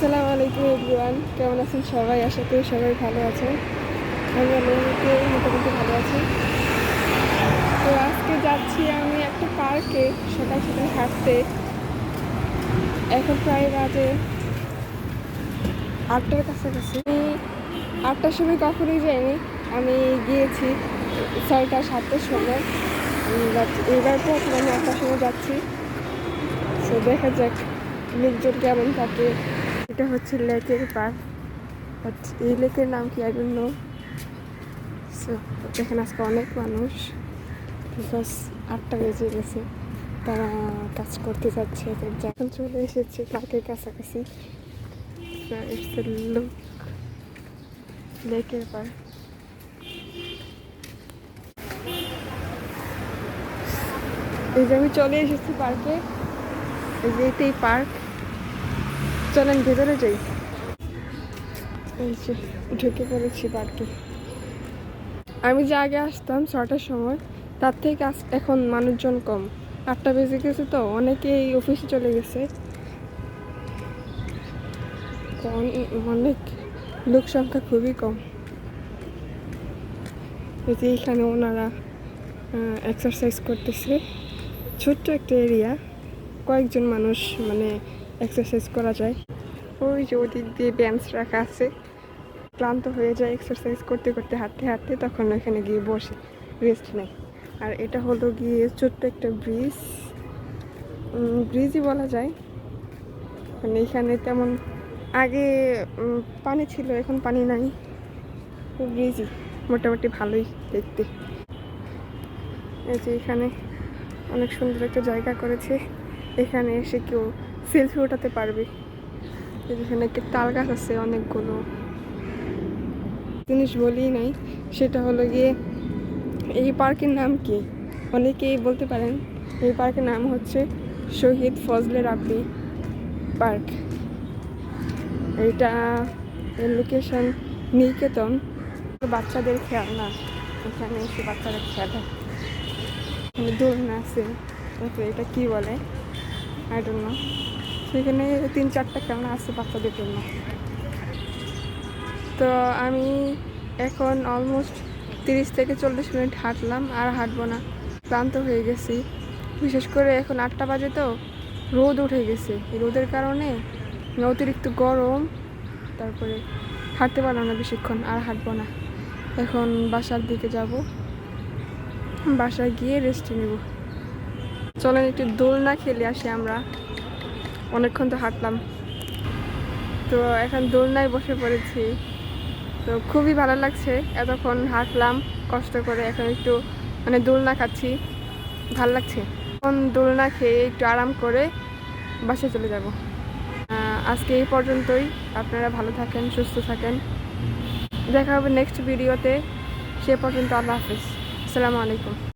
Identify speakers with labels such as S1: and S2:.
S1: আসসালামু আলাইকুম এভরিওয়ান। কেমন আছেন সবাই? আশা করি সবাই ভালো আছেন। আমি আমাকে মোটামুটি ভালো আছি। তো আজকে যাচ্ছি আমি একটা পার্কে, সকাল সকাল হাঁটতে। এখন প্রায় বাজে আটটার কাছাকাছি। আমি আটটার সময় কখনোই যাইনি। আমি গিয়েছি ছয়টা, সাতটার সময়। এবার প্রথম আমি আটটার সময় যাচ্ছি। তো দেখা যাক লোকজন কেমন থাকে। এটা হচ্ছে লেকের পার্ক বাট এই লেকের নাম কি? আই ডোন্ট নো সো দেখেন আজকে অনেক মানুষ। বিকজ আটটা বেজে গেছে। তারা কাজ করতে যাচ্ছে যখন চলে এসেছে পার্কের কাছাকাছি। লেকের পার্ক এই যে আমি চলে এসেছি পার্কে এই যে এটাই পার্ক চলেন ভেতরে যাই। ঢুকে পড়েছি পার্কে। আমি যে আগে আসতাম ছটার সময়, তার থেকে এখন মানুষজন কম। আটটা বেজে গেছে তো, অনেকেই অফিসে চলে গেছে। অনেক লোক সংখ্যা খুবই কম। যে এখানে ওনারা এক্সারসাইজ করতেছে। ছোট্ট একটা এরিয়া কয়েকজন মানুষ মানে এক্সারসাইজ করা যায়। ওই যে ওদিক দিয়ে বেঞ্চ রাখা আছে। ক্লান্ত হয়ে যায় এক্সারসাইজ করতে করতে, হাঁটতে হাঁটতে, তখন ওখানে গিয়ে বসে রেস্ট নেয়। আর এটা হলো গিয়ে ছোট্ট একটা ব্রিজ ব্রিজই বলা যায়। মানে এখানে তেমন আগে পানি ছিল, এখন পানি নাই। ব্রিজই মোটামুটি ভালোই দেখতে। এই যে এখানে অনেক সুন্দর একটা জায়গা করেছে। এখানে এসে কেউ সেলফি ওঠাতে পারবে। এখানে একটা তাল গাছ আছে অনেকগুলো। জিনিস বলি নাই, সেটা হলো গিয়ে এই পার্কের নাম কি? অনেকেই বলতে পারেন এই পার্কের নাম হচ্ছে শহীদ ফজলে রাব্বি পার্ক। এইটা লোকেশন নিকেতন। বাচ্চাদের খেলনা এখানে এসে বাচ্চারা খেলে দোলনা আছে এটা কি বলে? আই ডোন্ট নো সেখানে তিন চারটা খেলনা আছে বাচ্চাদের জন্য? তো আমি এখন অলমোস্ট তিরিশ থেকে চল্লিশ মিনিট হাঁটলাম আর হাঁটবো না। ক্লান্ত হয়ে গেছি। বিশেষ করে এখন আটটা বাজে তো, রোদ উঠে গেছে। রোদের কারণে অতিরিক্ত গরম, তারপরে হাঁটতে পারলাম না বেশিক্ষণ আর হাঁটবো না। এখন বাসার দিকে যাব। বাসায় গিয়ে রেস্ট নেব। চলেন একটু দোলনা খেলে আসি আমরা। অনেকক্ষণ তো হাঁটলাম। তো এখন দোলনায় বসে পড়েছি। তো খুবই ভালো লাগছে। এতক্ষণ হাঁটলাম, কষ্ট করে এখন একটু মানে দোলনা খাচ্ছি। ভালো লাগছে। এখন দোলনা খেয়ে একটু আরাম করে বাসায় চলে যাব। আজকে এই পর্যন্তই। আপনারা ভালো থাকেন, সুস্থ থাকেন। দেখা হবে নেক্সট ভিডিওতে সে পর্যন্ত আল্লাহ হাফিজ। আসসালামু আলাইকুম।